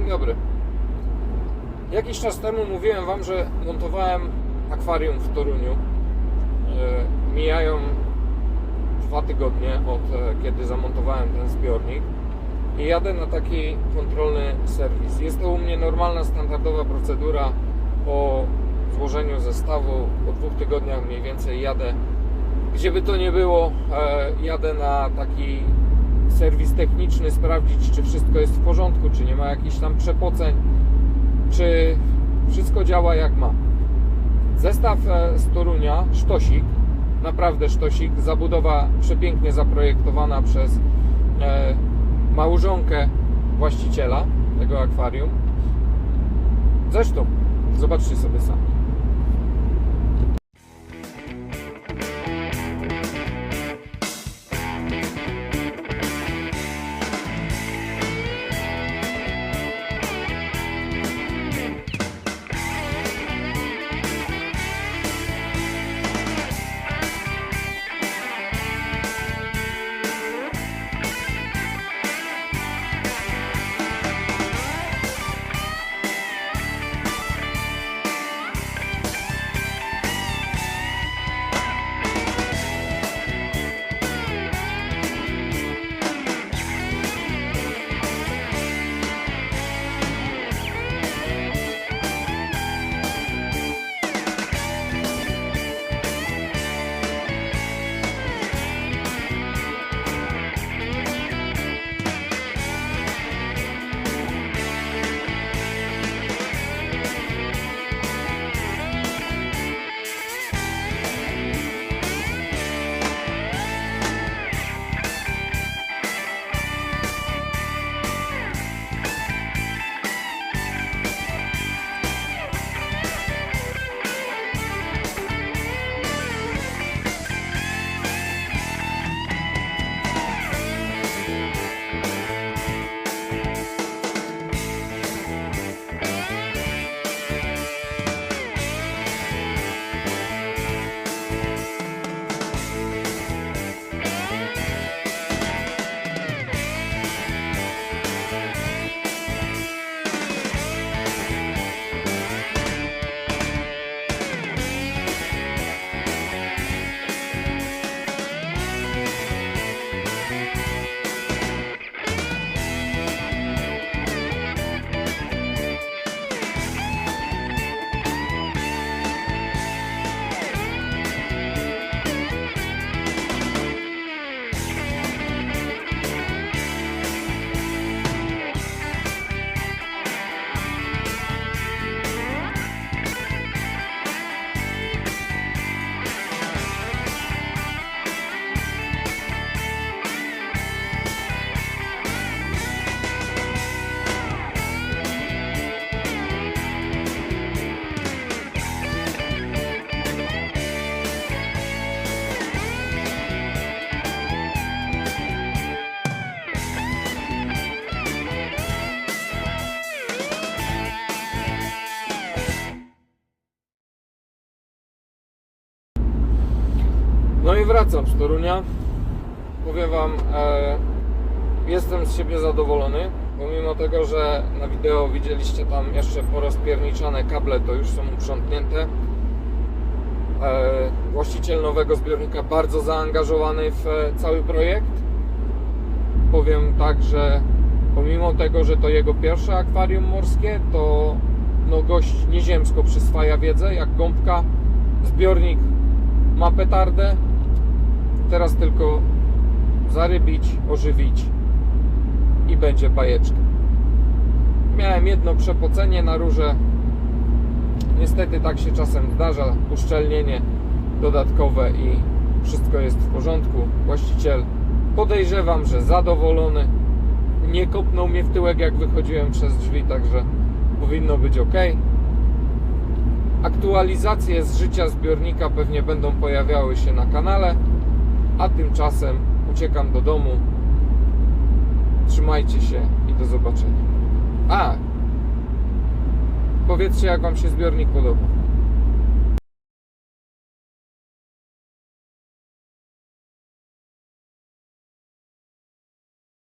dobry. Jakiś czas temu mówiłem Wam, że montowałem akwarium w Toruniu. E, Mijają dwa tygodnie od e, kiedy zamontowałem ten zbiornik i jadę na taki kontrolny serwis. Jest to u mnie normalna, standardowa procedura. Po złożeniu zestawu, po dwóch tygodniach mniej więcej jadę, gdzie by to nie było, e, jadę na taki serwis techniczny, sprawdzić, czy wszystko jest w porządku, czy nie ma jakichś tam przepoceń, czy wszystko działa jak ma. Zestaw e, z Torunia, sztosik, naprawdę sztosik, zabudowa przepięknie zaprojektowana przez e, małżonkę właściciela tego akwarium. Zresztą, zobaczcie sobie sami. No i wracam z Torunia. Powiem Wam, e, jestem z siebie zadowolony, pomimo tego, że na wideo widzieliście tam jeszcze porozpierniczane kable, to już są uprzątnięte. E, właściciel nowego zbiornika bardzo zaangażowany w e, cały projekt. Powiem tak, że pomimo tego, że to jego pierwsze akwarium morskie, to no gość nieziemsko przyswaja wiedzę, jak gąbka. Zbiornik ma petardę. Teraz tylko zarybić, ożywić i będzie bajeczka. Miałem jedno przepocenie na rurze. Niestety tak się czasem zdarza. Uszczelnienie dodatkowe i wszystko jest w porządku. Właściciel podejrzewam, że zadowolony. Nie kopnął mnie w tyłek jak wychodziłem przez drzwi, także powinno być ok. Aktualizacje z życia zbiornika pewnie będą pojawiały się na kanale, a tymczasem uciekam do domu. Trzymajcie się i do zobaczenia. A! Powiedzcie, jak Wam się zbiornik podoba.